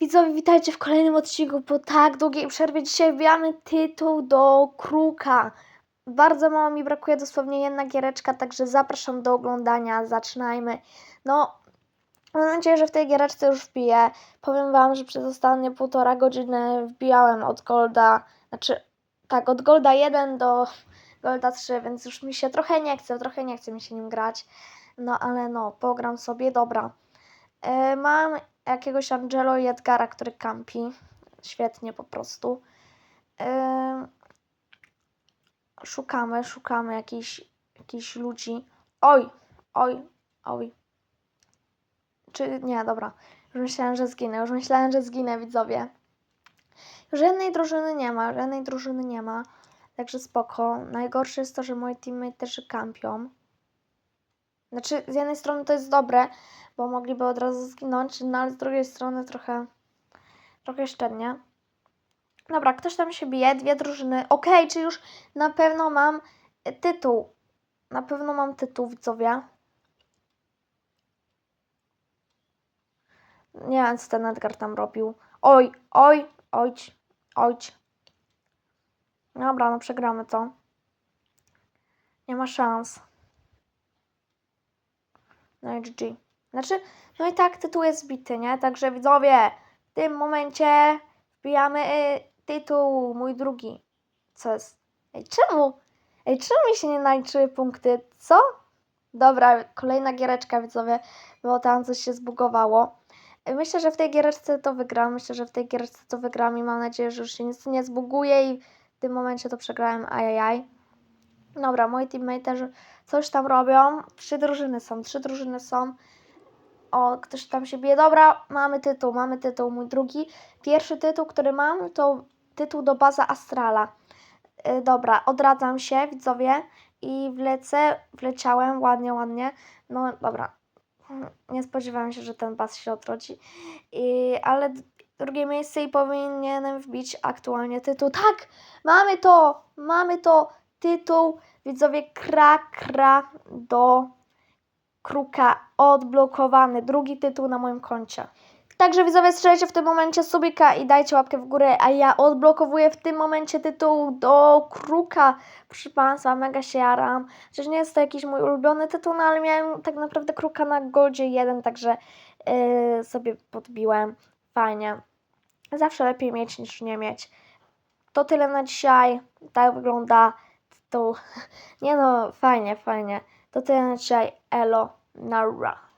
Widzowie, witajcie w kolejnym odcinku po tak długiej przerwie. Dzisiaj wbijamy tytuł do Kruka. Bardzo mało mi brakuje, dosłownie jedna giereczka, także zapraszam do oglądania. Zaczynajmy. No, mam nadzieję, że w tej giereczce już wbiję. Powiem Wam, że przez ostatnie półtora godziny wbijałem od Golda, znaczy tak, od Golda 1 do Golda 3, więc już mi się trochę nie chce, trochę nie chce mi się nim grać. No, ale no, pogram sobie, dobra. E, mam jakiegoś Angelo i Edgara, który kampi. Świetnie po prostu. E, szukamy, szukamy jakichś, jakichś ludzi. Oj, oj, oj. Czy nie, dobra. Już myślałem, że zginę. Już myślałem, że zginę, widzowie. Żadnej drużyny nie ma, żadnej drużyny nie ma. Także spoko. Najgorsze jest to, że moi teammate też kampią. Znaczy, z jednej strony to jest dobre, bo mogliby od razu zginąć, no ale z drugiej strony trochę, trochę szczernie. Dobra, ktoś tam się bije, dwie drużyny. Okej, czyli już na pewno mam e, tytuł. Na pewno mam tytuł, widzowie. Nie wiem, co ten Edgar tam robił. Oj, oj, ojć, ojć. Dobra, no przegramy to. Nie ma szans. No i GG. Znaczy, no i tak tytuł jest zbity, nie? Także widzowie, w tym momencie wbijamy y, tytuł, mój drugi. Co jest? Ej, czemu? Ej, czemu mi się nie naliczyły punkty? Co? Dobra, kolejna giereczka, widzowie, bo tam coś się zbugowało. Myślę, że w tej giereczce to wygram. Myślę, że w tej giereczce to wygram i mam nadzieję, że już się nic nie zbuguje i w tym momencie to przegrałem. Ajajaj. Dobra, moi teammate też coś tam robią. Trzy drużyny są, trzy drużyny są. O, ktoś tam się bije. Dobra, mamy tytuł, mamy tytuł, mój drugi. Pierwszy tytuł, który mam, to tytuł do Baza Astrala. Yy, dobra, odradzam się, widzowie, i wlecę, wleciałem, ładnie, ładnie. No, dobra. Nie spodziewałem się, że ten baz się odrodzi. I, ale drugie miejsce i powinienem wbić aktualnie tytuł. Tak, mamy to, mamy to, tytuł, widzowie, kra, kra do Kruka odblokowany. Drugi tytuł na moim koncie. Także widzowie, strzelajcie w tym momencie subika i dajcie łapkę w górę, a ja odblokowuję w tym momencie tytuł do Kruka. Proszę Państwa, mega się jaram. Chociaż nie jest to jakiś mój ulubiony tytuł, no ale miałem tak naprawdę Kruka na Goldzie 1, także yy, sobie podbiłem. Fajnie. Zawsze lepiej mieć niż nie mieć. To tyle na dzisiaj. Tak wygląda tytuł. Nie no, fajnie, fajnie. To tyle na dzisiaj. Elo, Nara.